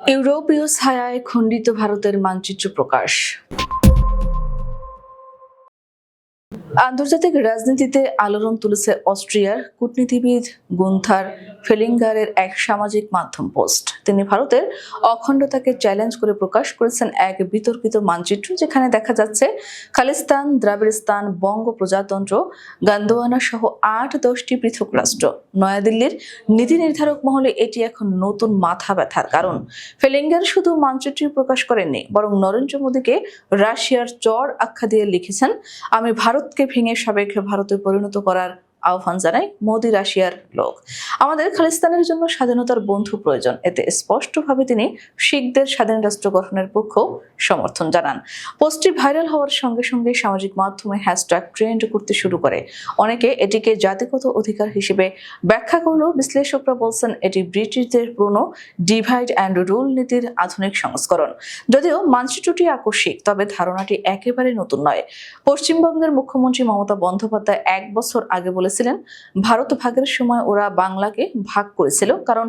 ইউরোপীয় ছায়ায় খণ্ডিত ভারতের মানচিত্র প্রকাশ। আন্তর্জাতিক রাজনীতিতে আলোড়ন তুলেছে অস্ট্রিয়ার কূটনীতিবিদ গুন্থার ফেলিঙ্গারের এক সামাজিক মাধ্যম পোস্ট। তিনি ভারতের অখণ্ডতাকে চ্যালেঞ্জ করে প্রকাশ করেছেন এক বিতর্কিত মানচিত্র যেখানে দেখা যাচ্ছে খালিস্তান, দ্রাবিড়স্তান, বঙ্গ প্রজাতন্ত্র, গান্দোয়ানা সহ আট দশটি পৃথক রাষ্ট্র। নয়াদিল্লির নীতি নির্ধারক মহলে এটি এখন নতুন মাথা ব্যথার কারণ। ফেলিঙ্গার শুধু মানচিত্রই প্রকাশ করেননি, বরং নরেন্দ্র মোদীকে রাশিয়ার চর আখ্যা দিয়ে লিখেছেন, আমি ভারতকে ভেঙে সাবেক ভারতে পরিণত করার আহ্বান জানাই মোদি রাশিয়ার লোক। আমাদের খালিস্তানের জন্য স্বাধীনতার বন্ধু প্রয়োজন। এতে স্পষ্টভাবে তিনি শিখদের স্বাধীন রাষ্ট্র গঠনের পক্ষেও সমর্থন জানান। পোস্টটি ভাইরাল হওয়ার সঙ্গে সঙ্গে সামাজিক মাধ্যমে হ্যাশট্যাগ ট্রেন্ড করতে শুরু করে। অনেকে এটিকে জাতিগত অধিকার হিসেবে ব্যাখ্যা করলেও বিশ্লেষকরা বলছেন এটি ব্রিটিশদের পুরনো ডিভাইড অ্যান্ড রুল নীতির আধুনিক সংস্করণ। যদিও মানচিত্রটি আকস্মিক, তবে ধারণাটি একেবারে নতুন নয়। পশ্চিমবঙ্গের মুখ্যমন্ত্রী মমতা বন্দ্যোপাধ্যায় এক বছর আগে বলেছিলেন ভারত ভাগের সময় ওরা বাংলাকে ভাগ করেছিল। কারণ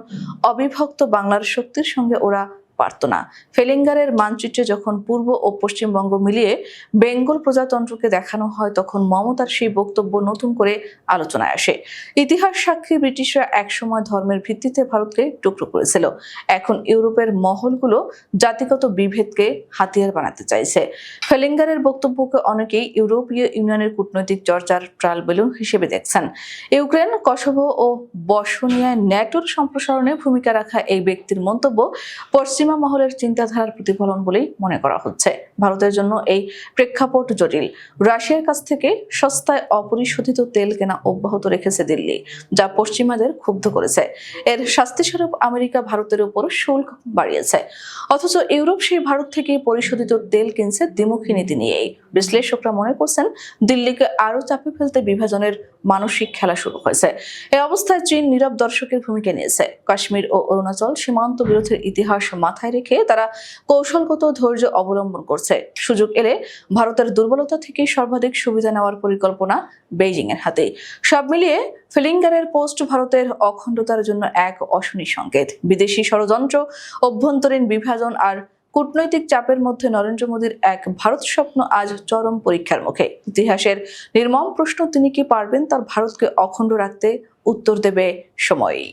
অবিভক্ত বাংলার শক্তির সঙ্গে ওরা পারত না। ফেলিঙ্গারের মানচিত্রে যখন পূর্ব ও পশ্চিমবঙ্গ মিলিয়ে বেঙ্গল প্রজাতন্ত্রকে দেখানো হয়, তখন মমতার সেই বক্তব্য নতুন করে আলোচনায় আসে। ইতিহাস সাক্ষী ব্রিটিশরা একসময় ধর্মের ভিত্তিতে ভারতকে টুকরো করেছিল। এখন ইউরোপের মহলগুলো জাতিগত বিভেদকে হাতিয়ার বানাতে চাইছে। ফেলিঙ্গারের বক্তব্যকে অনেকেই ইউরোপীয় ইউনিয়নের কূটনৈতিক চর্চার ট্রাল বেলুন হিসেবে দেখছেন। ইউক্রেন, কসোভো ও বসনিয়ায় ন্যাটোর সম্প্রসারণে ভূমিকা রাখা এই ব্যক্তির মন্তব্য পশ্চিমা মহলের চিন্তাধারার প্রতিফলন বলেই মনে করা হচ্ছে। ভারতের জন্য এই প্রেক্ষাপট জটিল। রাশিয়ার কাছ থেকে সস্তায় অপরিশোধিত তেল কেনা অব্যাহত রেখেছে দিল্লি, যা পশ্চিমাদের ক্ষুব্ধ করেছে। এর শাস্তিস্বরূপ আমেরিকা ভারতের উপর শুল্ক বাড়িয়েছে। অথচ ইউরোপ সেই ভারত থেকে পরিশোধিত তেল কিনছে দ্বিমুখী নীতি নিয়েই। বিশ্লেষকরা মনে করছেন, দিল্লিকে আরও চাপে ফেলতে বিভাজনের মানসিক খেলা শুরু হয়েছে। এই অবস্থায় চীন নীরব দর্শকের ভূমিকা নিয়েছে। কাশ্মীর ও অরুণাচল সীমান্ত বিরোধের ইতিহাস মাথায় রেখে তারা কৌশলগত ধৈর্য অবলম্বন করছে। সুযোগ এলে ভারতের দুর্বলতা থেকে সর্বাধিক সুবিধা নেওয়ার পরিকল্পনা বেইজিং এর হাতে। সব মিলিয়ে ফিলিঙ্গারের পোস্ট ভারতের অখণ্ডতার জন্য এক অশনি সংকেত। বিদেশি ষড়যন্ত্র, অভ্যন্তরীণ বিভাজন আর কূটনৈতিক চাপের মধ্যে নরেন্দ্র মোদীর এক ভারত স্বপ্ন আজ চরম পরীক্ষার মুখে। ইতিহাসের নির্মম প্রশ্ন তিনি কি পারবেন তার ভারতকে অখণ্ড রাখতে উত্তর দেবে সময়ই